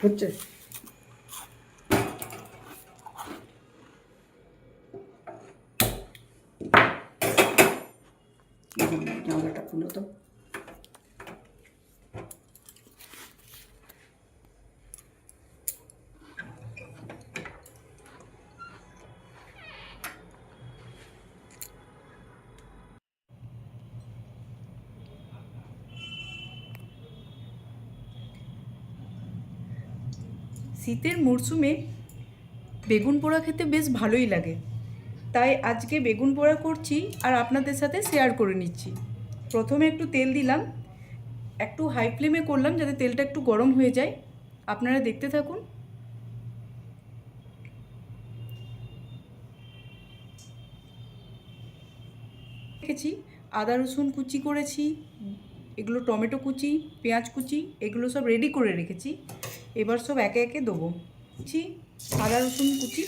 어째? 양을 다 분어도 শীতের মরশুমে বেগুন পোড়া খেতে বেশ ভালোই লাগে। তাই আজকে বেগুন পোড়া করছি আর আপনাদের সাথে শেয়ার করে নিচ্ছি। প্রথমে একটু তেল দিলাম, একটু হাই ফ্লেমে করলাম যাতে তেলটা একটু গরম হয়ে যায়। আপনারা দেখতে থাকুন। রেখেছি, আদা, রসুন কুচি করেছি, এগুলো টমেটো কুচি, পেঁয়াজ কুচি, এগুলো সব রেডি করে রেখেছি। এবার সব একে একে দেবো। কুচি আদা রসুন কুচি।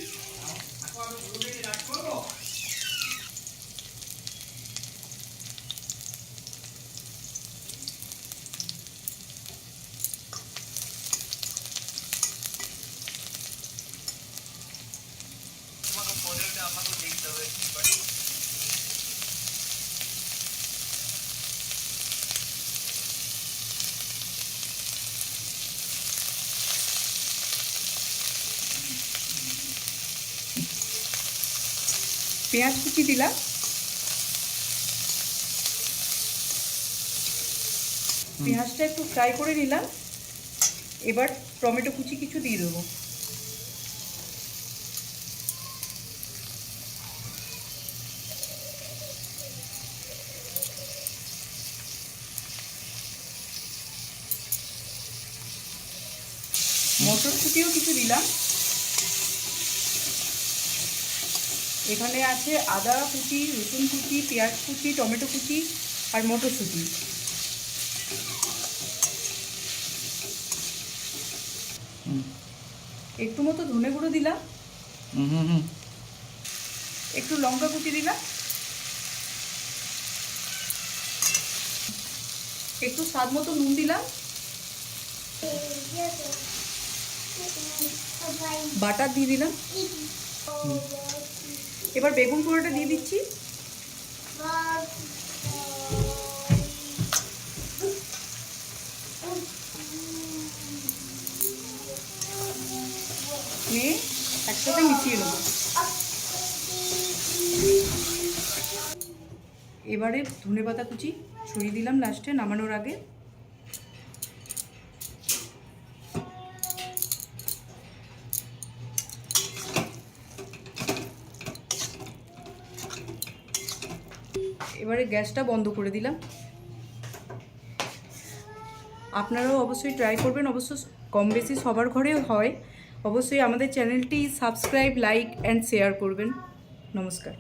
পেঁয়াজ কুচি দিলাম। পেঁয়াজটা একটু ফ্রাই করে নিলাম। এবার টমেটো কুচি কিছু দিয়ে দেবো। মটরশুঁটিও কিছু দিলাম। এখানে আছে আদা কুচি রসুন কুচি পেঁয়াজ কুচি টমেটো কুচি আর মটরশুঁটি। একটু মতো ধনে গুঁড়ো দিলাম। একটু লঙ্কা কুচি দিলাম। একটু স্বাদ মতো নুন দিলাম। বাটার দিয়ে দিলাম। এবার বেগুন পোড়াটা দিয়ে দিচ্ছি। একসাথে মিশিয়ে নেব। এবারে ধনে পাতা কুচি, ছড়িয়ে দিলাম লাস্টে নামানোর আগে। এবারে গ্যাসটা বন্ধ করে দিলাম। আপনারাও অবশ্যই ট্রাই করবেন, অবশ্য কম বেশি সবার ঘরেও হয়। অবশ্যই আমাদের চ্যানেলটি সাবস্ক্রাইব লাইক অ্যান্ড শেয়ার করবেন। নমস্কার।